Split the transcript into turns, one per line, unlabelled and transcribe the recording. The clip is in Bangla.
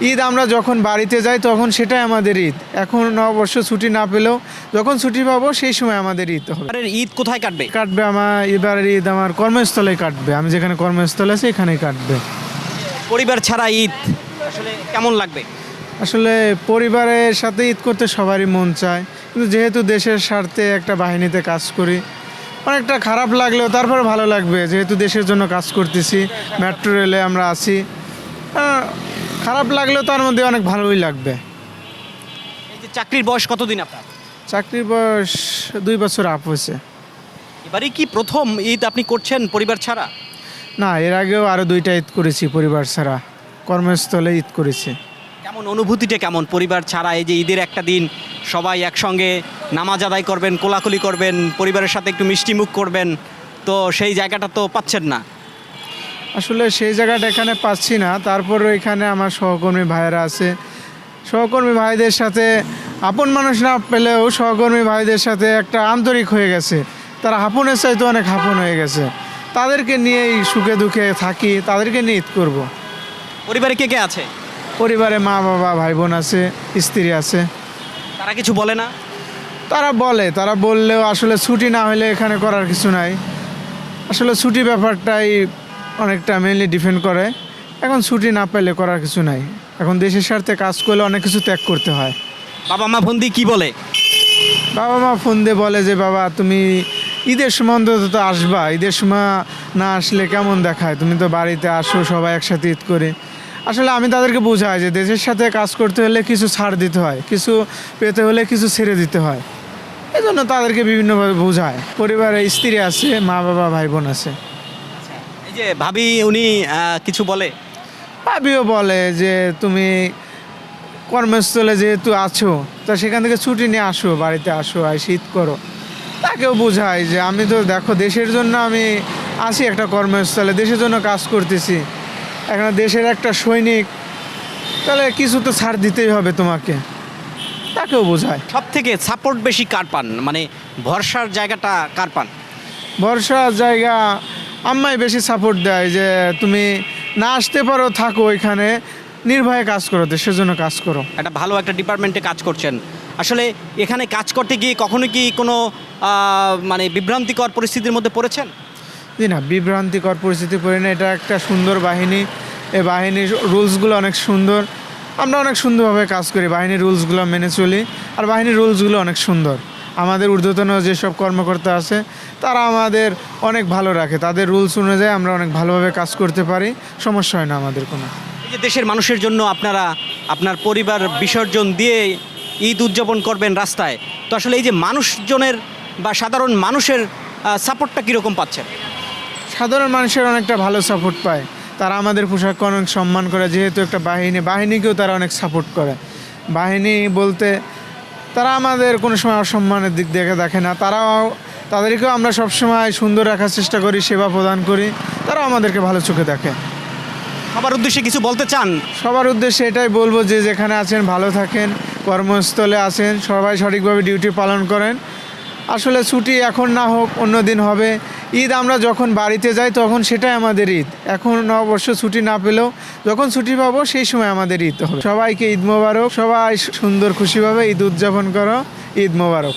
ঈদ আমরা যখন বাড়িতে যাই তখন সেটাই আমাদের ঈদ। এখন অবশ্য ছুটি না পেলেও যখন ছুটি পাবো সেই সময় আমাদের ঈদ হবে।
এবারের ঈদ কোথায় কাটবে?
কাটবে আমার এবারের ঈদ আমার কর্মস্থলে কাটবে। আমি যেখানে কর্মস্থল আছে এখানেই কাটবে।
পরিবার ছাড়া ঈদ আসলে কেমন লাগবে?
আসলে পরিবারের সাথে ঈদ করতে সবারই মন চায়। কিন্তু যেহেতু দেশের স্বার্থে একটা বাহিনীতে কাজ করি অনেকটা খারাপ লাগলেও তারপরে ভালো লাগবে। যেহেতু দেশের জন্য কাজ করতেছি মেট্রো রেলে আমরা আছি। আহ, খারাপ লাগলেও তার মধ্যে অনেক ভালোই লাগবে।
এই যে চাকরির বয়স কতদিন আপনার?
চাকরির বয়স দুই বছর আপ হয়েছে।
এবারে কি প্রথম ঈদ আপনি করছেন পরিবার ছাড়া?
না এর আগেও আরও দুইটা ঈদ করেছি পরিবার ছাড়া। কর্মস্থলে ঈদ করেছি।
কেমন অনুভূতিটা কেমন পরিবার ছাড়া? এই যে ঈদের একটা দিন সবাই একসঙ্গে নামাজ আদায় করবেন কোলাকুলি করবেন পরিবারের সাথে একটু মিষ্টি মুখ করবেন তো সেই জায়গাটা তো পাচ্ছেন না।
আসলে সেই জায়গাটা এখানে পাচ্ছি না। তারপরে এখানে আমার সহকর্মী ভাইয়েরা আছে। সহকর্মী ভাইদের সাথে আপন মানুষ না পেলেও সহকর্মী ভাইদের সাথে একটা আন্তরিক হয়ে গেছে। তারা হাপনের চাইতে অনেক হাপন হয়ে গেছে। তাদেরকে নিয়েই সুখে দুঃখে থাকি তাদেরকে নিয়ে ঈদ করব।
পরিবারে কে কে আছে?
পরিবারে মা বাবা ভাই বোন আছে স্ত্রী আছে।
তারা কিছু বলে না?
তারা বলে তারা বললেও আসলে ছুটি না হলে এখানে করার কিছু নাই। আসলে ছুটি ব্যাপারটাই অনেকটা মেনলি ডিপেন্ড করে। এখন ছুটি না পেলে করার কিছু নাই। এখন দেশের স্বার্থে কাজ করলে অনেক কিছু ত্যাগ করতে হয়।
বাবা মা ফোন দিয়ে কী বলে?
বাবা মা ফোন দিয়ে বলে যে বাবা তুমি ঈদের সময় অন্তত তো আসবা। ঈদের সময় না আসলে কেমন দেখায়? তুমি তো বাড়িতে আসো সবাই একসাথে ঈদ করে। আসলে আমি তাদেরকে বোঝাই যে দেশের সাথে কাজ করতে হলে কিছু ছাড় দিতে হয় কিছু পেতে হলে কিছু ছেড়ে দিতে হয়। এই জন্য তাদেরকে বিভিন্নভাবে বোঝায়। পরিবারে স্ত্রী আছে মা বাবা ভাই বোন আছে।
যে ভাবি উনি কিছু বলে?
ভাবিও বলে যে তুমি কর্মস্থলে যেহেতু আছো তা সেখান থেকে ছুটি নিয়ে আসো বাড়িতে আসো আর শীত করো। তাকেও বোঝায় যে আমি তো দেখো দেশের জন্য আমি আছি একটা কর্মস্থলে দেশের জন্য কাজ করতেছি। এখন দেশের একটা সৈনিক তাহলে কিছু তো ছাড় দিতেই হবে তোমাকে। তাকেও বোঝায়
সব থেকে সাপোর্ট বেশি কার পান? মানে ভরসার জায়গাটা কার পান?
বর্ষার জায়গা আম্মাই বেশি সাপোর্ট দেয় যে তুমি না আসতে পারো থাকো এখানে নির্ভয়ে কাজ করো দেশের জন্য কাজ করো।
একটা ভালো একটা ডিপার্টমেন্টে কাজ করছেন। আসলে এখানে কাজ করতে গিয়ে কখনো কি কোনো মানে বিভ্রান্তিকর পরিস্থিতির মধ্যে পড়েছেন?
জি না বিভ্রান্তিকর পরিস্থিতি পড়ি না। এটা একটা সুন্দর বাহিনী। এই বাহিনীর রুলসগুলো অনেক সুন্দর। আমরা অনেক সুন্দরভাবে কাজ করি বাহিনীর রুলসগুলো মেনে চলি। আর বাহিনীর রুলসগুলো অনেক সুন্দর। আমাদের ঊর্ধ্বতন যেসব কর্মকর্তা আছে তারা আমাদের অনেক ভালো রাখে। তাদের রুলস অনুযায়ী আমরা অনেক ভালোভাবে কাজ করতে পারি সমস্যা হয় না আমাদের কোনো।
এই যে দেশের মানুষের জন্য আপনারা আপনার পরিবার বিসর্জন দিয়ে ঈদ উদযাপন করবেন রাস্তায় তো আসলে এই যে মানুষজনের বা সাধারণ মানুষের সাপোর্টটা কীরকম পাচ্ছেন?
সাধারণ মানুষের অনেকটা ভালো সাপোর্ট পায়। তারা আমাদের পোশাককে অনেক সম্মান করে যেহেতু একটা বাহিনী বাহিনীকেও তারা অনেক সাপোর্ট করে। বাহিনী বলতে তারা আমাদের কোনো সময় অসম্মানের দিক দেখে দেখে না। তারাও তাদেরকেও আমরা সবসময় সুন্দর রাখার চেষ্টা করি সেবা প্রদান করি। তারাও আমাদেরকে ভালো চোখে দেখে।
সবার উদ্দেশ্যে কিছু বলতে চান?
সবার উদ্দেশ্যে এটাই বলব যে যেখানে আছেন ভালো থাকেন কর্মস্থলে আছেন সবাই সঠিকভাবে ডিউটি পালন করেন। আসলে ছুটি এখন না হোক অন্য দিন হবে। ঈদ আমরা যখন বাড়িতে যাই, তখন সেটাই আমাদের ঈদ। এখন অবশ্য ছুটি না পেলেও যখন ছুটি পাবো, সেই সময় আমাদের ঈদ হবে। সবাইকে ঈদ মোবারক, সবাই সুন্দর খুশিভাবে ঈদ উদযাপন করো, ঈদ মোবারক।